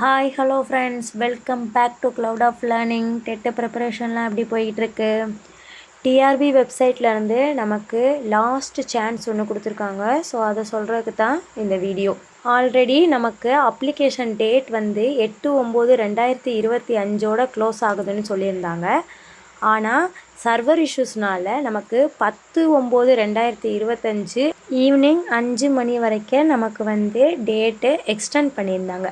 Hi hello friends welcome back to cloud of learning TET ப்ரிப்பரேஷன்லாம் எப்படி போயிட்டுருக்கு? TRP வெப்சைட்லேருந்து நமக்கு last chance ஒன்று கொடுத்துருக்காங்க. ஸோ அதை சொல்கிறதுக்கு தான் இந்த வீடியோ ஆல்ரெடி நமக்கு அப்ளிகேஷன் டேட் வந்து எட்டு ஒம்பது ரெண்டாயிரத்தி இருபத்தி அஞ்சோட க்ளோஸ் ஆகுதுன்னு சொல்லியிருந்தாங்க. ஆனால் சர்வர் இஷ்யூஸ்னால் நமக்கு பத்து ஒம்பது ரெண்டாயிரத்தி இருபத்தஞ்சு ஈவினிங் அஞ்சு மணி வரைக்கும் நமக்கு வந்து டேட்டு எக்ஸ்டெண்ட் பண்ணியிருந்தாங்க.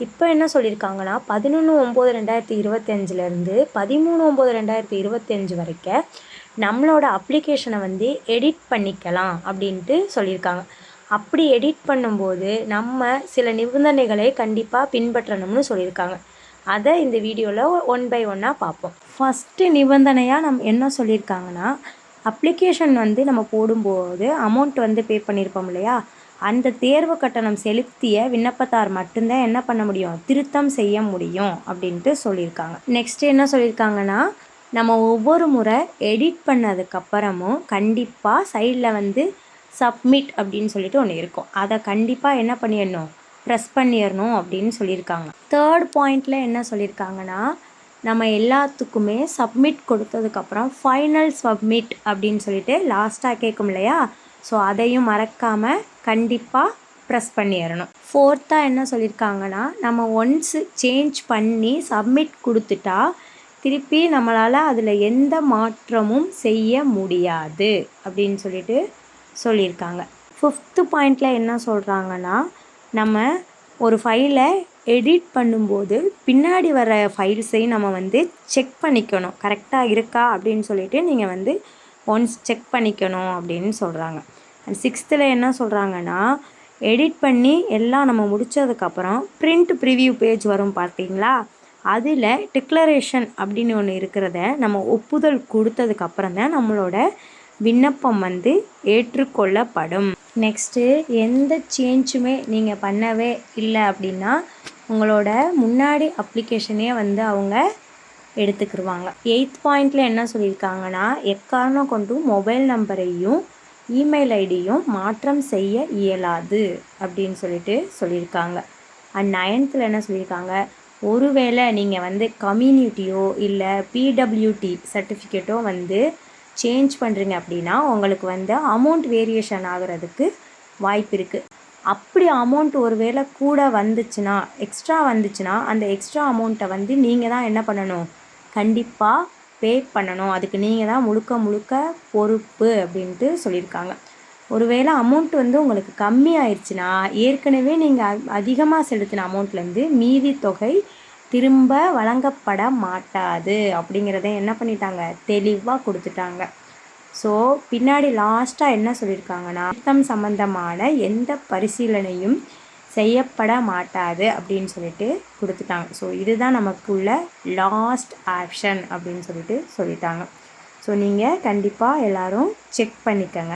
இப்போ என்ன சொல்லியிருக்காங்கன்னா பதினொன்று ஒம்பது ரெண்டாயிரத்தி இருபத்தஞ்சிலேருந்து பதிமூணு ஒம்பது ரெண்டாயிரத்தி இருபத்தஞ்சி வரைக்கும் நம்மளோட அப்ளிகேஷனை வந்து எடிட் பண்ணிக்கலாம் அப்படின்ட்டு சொல்லியிருக்காங்க. அப்படி எடிட் பண்ணும்போது நம்ம சில நிபந்தனைகளை கண்டிப்பாக பின்பற்றணும்னு சொல்லியிருக்காங்க. அதை இந்த வீடியோவில் ஒன் பை ஒன்னாக பார்ப்போம். ஃபஸ்ட்டு நிபந்தனையாக நம்ம என்ன சொல்லியிருக்காங்கன்னா அப்ளிகேஷன் வந்து நம்ம போடும்போது அமௌண்ட் வந்து பே பண்ணியிருப்போம் இல்லையா? அந்த தேர்வு கட்டணம் செலுத்திய விண்ணப்பத்தார் மட்டும்தான் என்ன பண்ண முடியும்? திருத்தம் செய்ய முடியும் அப்படின்ட்டு சொல்லியிருக்காங்க. நெக்ஸ்ட்டு என்ன சொல்லியிருக்காங்கன்னா நம்ம ஒவ்வொரு முறை எடிட் பண்ணதுக்கப்புறமும் கண்டிப்பாக சைடில் வந்து சப்மிட் அப்படின்னு சொல்லிட்டு ஒன்று இருக்கும். அதை கண்டிப்பாக என்ன பண்ணிடணும்? ப்ரெஸ் பண்ணிடணும் அப்படின்னு சொல்லியிருக்காங்க. தேர்ட் பாயிண்டில் என்ன சொல்லியிருக்காங்கன்னா நம்ம எல்லாத்துக்குமே சப்மிட் கொடுத்ததுக்கப்புறம் ஃபைனல் சப்மிட் அப்படின்னு சொல்லிட்டு லாஸ்ட்டாக கேட்கும் இல்லையா ஸோ அதையும் மறக்காமல் கண்டிப்பாக ப்ரெஸ் பண்ணிடணும் ஃபோர்த்தாக என்ன சொல்லியிருக்காங்கன்னா நம்ம ஒன்ஸ் சேஞ்ச் பண்ணி சப்மிட் கொடுத்துட்டா திருப்பி நம்மளால் அதில் எந்த மாற்றமும் செய்ய முடியாது அப்படின்னு சொல்லிட்டு சொல்லியிருக்காங்க ஃபிஃப்த்து பாயிண்டில் என்ன சொல்கிறாங்கன்னா நம்ம ஒரு ஃபைலை எடிட் பண்ணும்போது பின்னாடி வர ஃபைல்ஸையும் நம்ம வந்து செக் பண்ணிக்கணும். கரெக்டாக இருக்கா அப்படின்னு சொல்லிட்டு நீங்கள் வந்து ஒன்ஸ் செக் பண்ணிக்கணும் அப்படின்னு சொல்கிறாங்க அண்ட் சிக்ஸ்த்தில் என்ன சொல்கிறாங்கன்னா எடிட் பண்ணி எல்லாம் நம்ம முடித்ததுக்கப்புறம் ப்ரிண்ட் ப்ரிவியூ பேஜ் வரும் பார்த்தீங்களா? அதில் டிக்ளரேஷன் அப்படின்னு ஒன்று இருக்கிறத நம்ம ஒப்புதல் கொடுத்ததுக்கப்புறம் தான் நம்மளோட விண்ணப்பம் வந்து ஏற்றுக்கொள்ளப்படும். நெக்ஸ்ட்டு எந்த சேஞ்சுமே நீங்கள் பண்ணவே இல்லை அப்படின்னா உங்களோட முன்னாடி அப்ளிகேஷனே வந்து அவங்க எடுத்துக்கிடுவாங்க எயித் பாயிண்டில் என்ன சொல்லியிருக்காங்கன்னா எக்காரணம் கொண்டும் மொபைல் நம்பரையும் இமெயில் ஐடியும் மாற்றம் செய்ய இயலாது அப்படின்னு சொல்லிட்டு சொல்லியிருக்காங்க. அண்ட் நைன்த்தில் என்ன சொல்லியிருக்காங்க? ஒருவேளை நீங்கள் வந்து கம்யூனிட்டியோ இல்லை பிடபிள்யூடி சர்டிஃபிகேட்டோ வந்து சேஞ்ச் பண்ணுறீங்க அப்படின்னா உங்களுக்கு வந்து அமௌண்ட் வேரியேஷன் ஆகிறதுக்கு வாய்ப்பு இருக்குது அப்படி அமௌண்ட் ஒரு வேளை கூட வந்துச்சுன்னா எக்ஸ்ட்ரா வந்துச்சுன்னா அந்த எக்ஸ்ட்ரா அமௌண்ட்டை வந்து நீங்கள் தான் என்ன பண்ணணும்? கண்டிப்பாக பே பண்ணணும். அதுக்கு நீங்கள் தான் முழுக்க முழுக்க பொறுப்பு அப்படின்ட்டு சொல்லியிருக்காங்க. ஒருவேளை அமௌண்ட் வந்து உங்களுக்கு கம்மி ஆயிடுச்சுன்னா ஏற்கனவே நீங்கள் அதிகமாக செலுத்தின அமௌண்ட்லேருந்து மீதி தொகை திரும்ப வழங்கப்பட மாட்டாது அப்படிங்கிறத என்ன பண்ணிட்டாங்க? தெளிவாக கொடுத்துட்டாங்க. ஸோ பின்னாடி லாஸ்ட்டாக என்ன சொல்லியிருக்காங்கன்னா அர்த்தம் சம்பந்தமான எந்த பரிசீலனையும் செய்யப்பட மாட்டாது அப்படின்னு சொல்லிட்டு கொடுத்துட்டாங்க. ஸோ இதுதான் நமக்குள்ள லாஸ்ட் ஆப்ஷன் அப்படின்னு சொல்லிட்டு சொல்லிட்டாங்க. ஸோ நீங்கள் கண்டிப்பாக எல்லோரும் செக் பண்ணிக்கங்க.